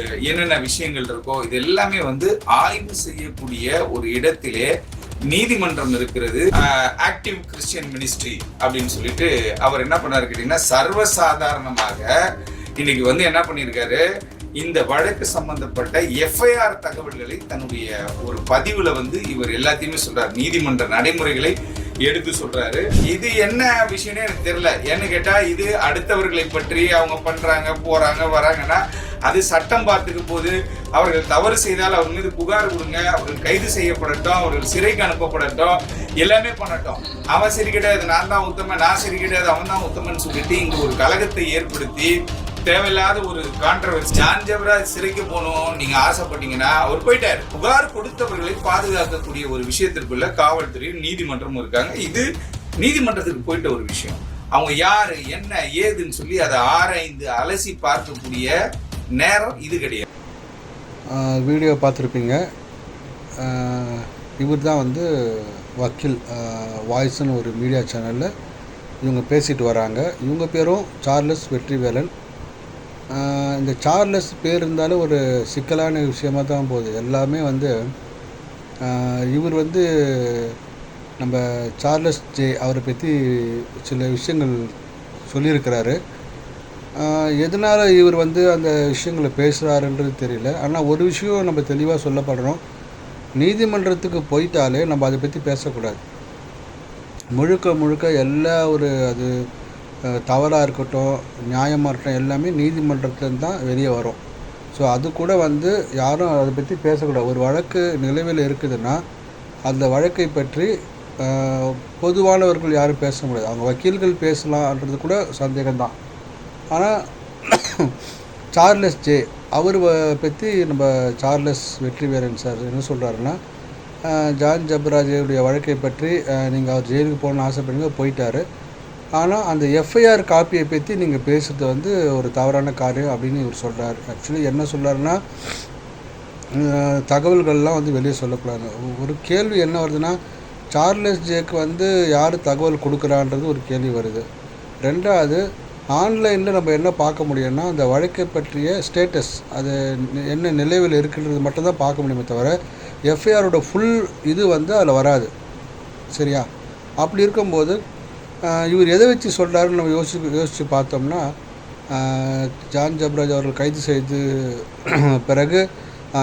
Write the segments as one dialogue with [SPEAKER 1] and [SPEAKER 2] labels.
[SPEAKER 1] என்னென்ன விஷயங்கள் இருக்கோ இது எல்லாமே வந்து ஆய்வு செய்யக்கூடிய ஒரு இடத்திலே நீதிமன்றம் இருக்கிறது. ஆக்டிவ் கிறிஸ்டியன் மினிஸ்ட்ரி அப்படின்னு சொல்லிட்டு அவர் என்ன பண்ணாரு கேட்டீங்கன்னா சர்வசாதாரணமாக இன்னைக்கு வந்து என்ன பண்ணியிருக்காரு? இந்த வழக்கு சம்பந்தப்பட்ட எஃப்ஐஆர் தகவல்களை தன்னுடைய ஒரு பதிவுல வந்து இவர் எல்லாத்தையுமே சொல்றார். நீதிமன்ற நடைமுறைகளை எடுத்து சொல்றாரு. இது என்ன விஷயம்னு எனக்கு தெரியல. ஏன்னு கேட்டா இது அடுத்தவர்களை பற்றி அவங்க பண்றாங்க போறாங்க வராங்கன்னா அது சட்டம் பார்த்துக்க போது அவர்கள் தவறு செய்தால் அவர் மீது புகார் கொடுங்க அவர்கள் கைது செய்யப்படட்டும் அவர்கள் சிறைக்கு அனுப்பப்படட்டும் எல்லாமே பண்ணட்டும். அவன் சரி கிடையாது நான் தான் உத்தமன் நான் சரி கிடையாது அவன் தான் உத்தமன் சொல்லிட்டு இங்க ஒரு கழகத்தை ஏற்படுத்தி தேவையில்லாத ஒரு கான்ட்ரவர்சி ஜான் ஜெபராஜ் சிறைக்கு போகணும் நீங்க ஆசைப்பட்டீங்கன்னா அவர் போயிட்டார். புகார் கொடுத்தவர்களை பாதுகாக்கக்கூடிய ஒரு விஷயத்திற்குள்ள காவல்துறையும் நீதிமன்றமும் இருக்காங்க. இது நீதிமன்றத்துக்கு போயிட்ட ஒரு விஷயம். அவங்க யாரு என்ன ஏதுன்னு சொல்லி அதை ஆராய்ந்து அலசி பார்க்கக்கூடிய நேரம் இது கிடையாது.
[SPEAKER 2] வீடியோ பார்த்துருப்பீங்க. இவர் தான் வந்து வக்கீல் வாய்ஸ்னு ஒரு மீடியா சேனலில் இவங்க பேசிட்டு வராங்க. இவங்க பேரும் சார்லஸ் வெற்றிவேலன் இந்த சார்லஸ் பேர் இருந்தாலும் ஒரு சிக்கலான விஷயமா தான் போகுது. எல்லாமே வந்து இவர் வந்து நம்ம சார்லஸ் ஜே அவரை பற்றி சில விஷயங்கள் சொல்லியிருக்கிறாரு. எதனால் இவர் வந்து அந்த விஷயங்களை பேசுகிறாருன்றது தெரியல. ஆனால் ஒரு விஷயம் நம்ம தெளிவாக சொல்லப்படுறோம். நீதிமன்றத்துக்கு போயிட்டாலே நம்ம அதை பற்றி பேசக்கூடாது. முழுக்க முழுக்க எல்லா ஒரு அது தவறாக இருக்கட்டும் நியாயமாக இருக்கட்டும் எல்லாமே நீதிமன்றத்துலேருந்து தான் வெளியே வரும். ஸோ அது கூட வந்து யாரும் அதை பற்றி பேசக்கூடாது. ஒரு வழக்கு நிலுவையில் இருக்குதுன்னா அந்த வழக்கை பற்றி பொதுவானவர்கள் யாரும் பேச முடியாது. அவங்க வக்கீல்கள் பேசலான்றது கூட சந்தேகம்தான். ஆனால் சார்லஸ் ஜே அவர் பற்றி நம்ம சார்லஸ் வெற்றிவேரன் சார் என்ன சொல்கிறாருன்னா ஜான் ஜபராஜுடைய வழக்கை பற்றி நீங்கள் அவர் ஜெயிலுக்கு போகணும்னு ஆசைப்படுங்க போயிட்டார். ஆனால் அந்த எஃப்ஐஆர் காப்பியை பற்றி நீங்கள் பேசுகிறது வந்து ஒரு தவறான காரியம் அப்படின்னு இவர் சொல்கிறார் ஆக்சுவலி என்ன சொல்கிறாருன்னா தகவல்கள்லாம் வந்து வெளியே சொல்லக்கூடாது. ஒரு கேள்வி என்ன வருதுன்னா சார்லஸ் ஜேக்கு வந்து யார் தகவல் கொடுக்குறான்றது ஒரு கேள்வி வருது. ரெண்டாவது ஆன்லைனில் நம்ம என்ன பார்க்க முடியும்னா அந்த வழக்கை பற்றிய ஸ்டேட்டஸ் அது என்ன நிலைவில் இருக்குன்றது மட்டும்தான் பார்க்க முடியுமே தவிர எஃப்ஐஆரோட ஃபுல் இது வந்து அதில் வராது. சரியா? அப்படி இருக்கும்போது இவர் எதை வச்சு சொல்கிறாருன்னு நம்ம யோசிச்சு யோசித்து பார்த்தோம்னா ஜான் ஜப்ராஜ் அவர்கள் கைது செய்து பிறகு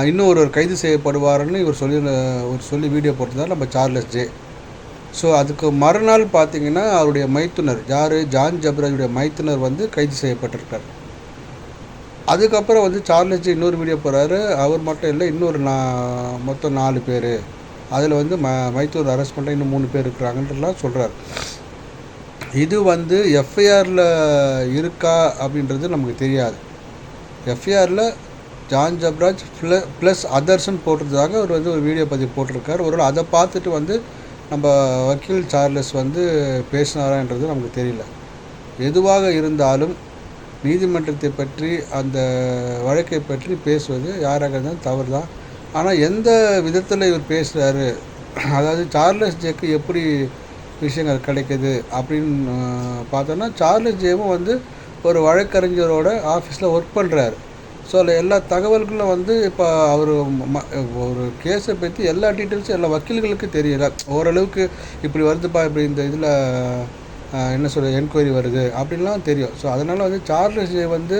[SPEAKER 2] இன்னும் ஒருவர் கைது செய்யப்படுவாருன்னு இவர் சொல்லி ஒரு சொல்லி வீடியோ போட்டிருந்தார் நம்ம சார்லஸ் ஜே. ஸோ அதுக்கு மறுநாள் பார்த்தீங்கன்னா அவருடைய மைத்துனர் யார்? ஜான் ஜப்ராஜுடைய மைத்துனர் வந்து கைது செய்யப்பட்டிருக்கார். அதுக்கப்புறம் வந்து சார்லஸ் ஜே இன்னொரு வீடியோ போகிறாரு அவர் மட்டும் இல்லை இன்னொரு நா மொத்தம் நாலு பேர். அதில் வந்து ம மைத்தூர் அரெஸ்ட் பண்ணுற இன்னும் மூணு பேர் இருக்கிறாங்கன்றலாம் சொல்கிறார் இது வந்து எஃப்ஐஆரில் இருக்கா அப்படின்றது நமக்கு தெரியாது. எஃப்ஐஆரில் ஜான் ஜப்ராஜ் ப்ள ப்ளஸ் அதர்ஸ்ன்னு போட்டிருந்ததாக அவர் வந்து ஒரு வீடியோ பதிவு போட்டிருக்கார். ஒரு அதை பார்த்துட்டு வந்து நம்ம வக்கீல் சார்லஸ் வந்து பேசினாரான்றது நமக்கு தெரியல. எதுவாக இருந்தாலும் நீதிமன்றத்தை பற்றி அந்த வழக்கை பற்றி பேசுவது யாராக இருந்தாலும் தவறு தான் ஆனால் எந்த விதத்தில் இவர் பேசுகிறாரு அதாவது சார்லஸ் ஜேக்கு எப்படி விஷயங்கள் கிடைக்குது அப்படின்னு பார்த்தோன்னா சார்லஸ் ஜேவும் வந்து ஒரு வழக்கறிஞரோட ஆஃபீஸில் ஒர்க் பண்ணுறாரு. ஸோ அதில் எல்லா தகவல்களும் வந்து இப்போ அவர் ம ஒரு கேஸை பற்றி எல்லா டீட்டெயில்ஸும் எல்லா வக்கீல்களுக்கு தெரியல. ஓரளவுக்கு இப்படி வருதுப்பா இப்படி இந்த இதில் என்ன சொல்ற என்கொயரி வருது அப்படின்லாம் தெரியும். ஸோ அதனால் வந்து சார்லஸ் ஜே வந்து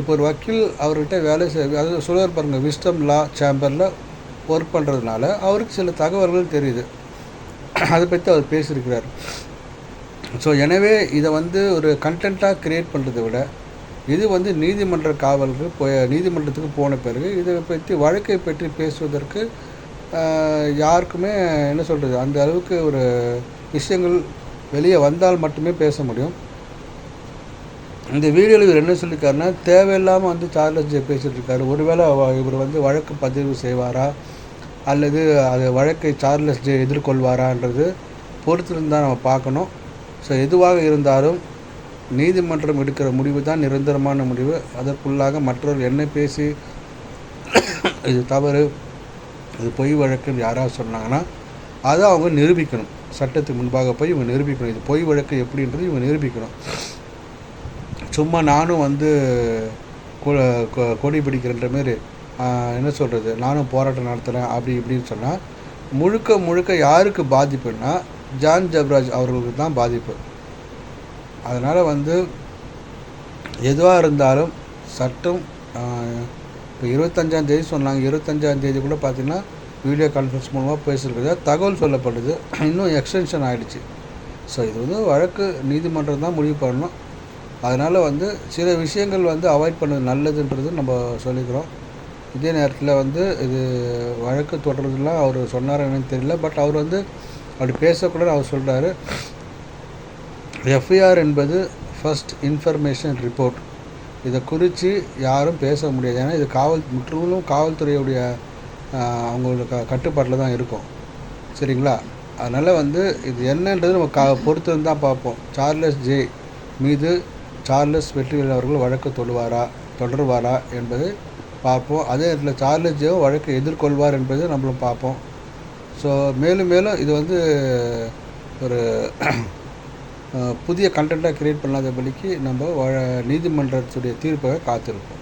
[SPEAKER 2] இப்போ ஒரு வக்கீல் அவர்கிட்ட வேலை செய் அது சொல்லுவார் பாருங்கள் விஸ்டம் லா சேம்பரில் ஒர்க் பண்ணுறதுனால அவருக்கு சில தகவல்கள் தெரியுது. அதை பற்றி அவர் பேசியிருக்கிறார். ஸோ எனவே இதை வந்து ஒரு கண்டென்ட்டாக க்ரியேட் பண்ணுறதை விட இது வந்து நீதிமன்ற காவலுக்கு போய் நீதிமன்றத்துக்கு போன பிறகு இதை பற்றி வழக்கை பற்றி பேசுவதற்கு யாருக்குமே என்ன சொல்கிறது அந்த அளவுக்கு ஒரு விஷயங்கள் வெளியே வந்தால் மட்டுமே பேச முடியும். இந்த வீடியோவில் இவர் என்ன சொல்லியிருக்காருன்னா தேவையில்லாமல் வந்து சார்லஸ் ஜே பேசிட்டு இருக்காரு. ஒருவேளை இவர் வந்து வழக்கு பதிவு செய்வாரா? அல்லது அது வழக்கை சார்லஸ் ஜே எதிர்கொள்வாரான்றது பொறுத்திருந்து தான் நம்ம பார்க்கணும். ஸோ எதுவாக இருந்தாலும் நீதிமன்றம் எடுக்கிற முடிவு தான் நிரந்தரமான முடிவு. அதற்குள்ளாக மற்றவர்கள் என்ன பேசி இது தவறு இது பொய் வழக்குன்னு யாராவது சொன்னாங்கன்னா அதை அவங்க நிரூபிக்கணும். சட்டத்துக்கு முன்பாக போய் இவங்க நிரூபிக்கணும். இது பொய் வழக்கு எப்படின்றது இவங்க நிரூபிக்கணும். சும்மா நானும் வந்து கொடி பிடிக்கிறன்ற மாரி என்ன சொல்கிறது நானும் போராட்டம் நடத்துகிறேன் அப்படி இப்படின்னு சொன்னால் முழுக்க முழுக்க யாருக்கு பாதிப்புன்னா ஜான் ஜப்ராஜ் அவர்களுக்கு தான் பாதிப்பு. அதனால் வந்து எதுவாக இருந்தாலும் சட்டம் இப்போ இருபத்தஞ்சாம் தேதி சொன்னாங்க. இருபத்தஞ்சாம் தேதி கூட பார்த்திங்கன்னா வீடியோ கான்ஃபரன்ஸ் மூலமாக பேசியிருக்குது. தகவல் சொல்லப்படுது. இன்னும் எக்ஸ்டென்ஷன் ஆகிடுச்சு ஸோ இது வந்து வழக்கு. நீதிமன்றம் தான் முடிவு பண்ணணும். அதனால் வந்து சில விஷயங்கள் வந்து அவாய்ட் பண்ணது நல்லதுன்றது நம்ம சொல்லிக்கிறோம். இதே நேரத்தில் வந்து இது வழக்கு தொடர்றதுலாம் அவர் சொன்னார் என்னன்னு தெரியல. பட் அவர் வந்து அப்படி பேசக்கூடாது அவர் சொல்கிறாரு எஃப்ஐஆர் என்பது ஃபஸ்ட் இன்ஃபர்மேஷன் ரிப்போர்ட் இதை குறித்து யாரும் பேச முடியாது. ஏன்னா இது காவல் முற்றிலும் காவல்துறையுடைய அவங்களோட க கட்டுப்பாட்டில் தான் இருக்கும். சரிங்களா? அதனால் வந்து இது என்னன்றது நம்ம கா பொறுத்து தான் பார்ப்போம். சார்லஸ் ஜே மீது சார்லஸ் வெற்றிவேல் அவர்கள் வழக்கு தொடுவாரா தொடருவாரா என்பது பார்ப்போம். அதே நேரத்தில் சார்லஸ் ஜேவும் வழக்கு எதிர்கொள்வார் என்பதை நம்மளும் பார்ப்போம். ஸோ மேலும் மேலும் இது வந்து ஒரு புதிய கண்டென்ட்டாக க்ரியேட் பண்ணாதபடிக்கு நம்ம வ நீதிமன்றத்துடைய தீர்ப்பை காத்திருப்போம்.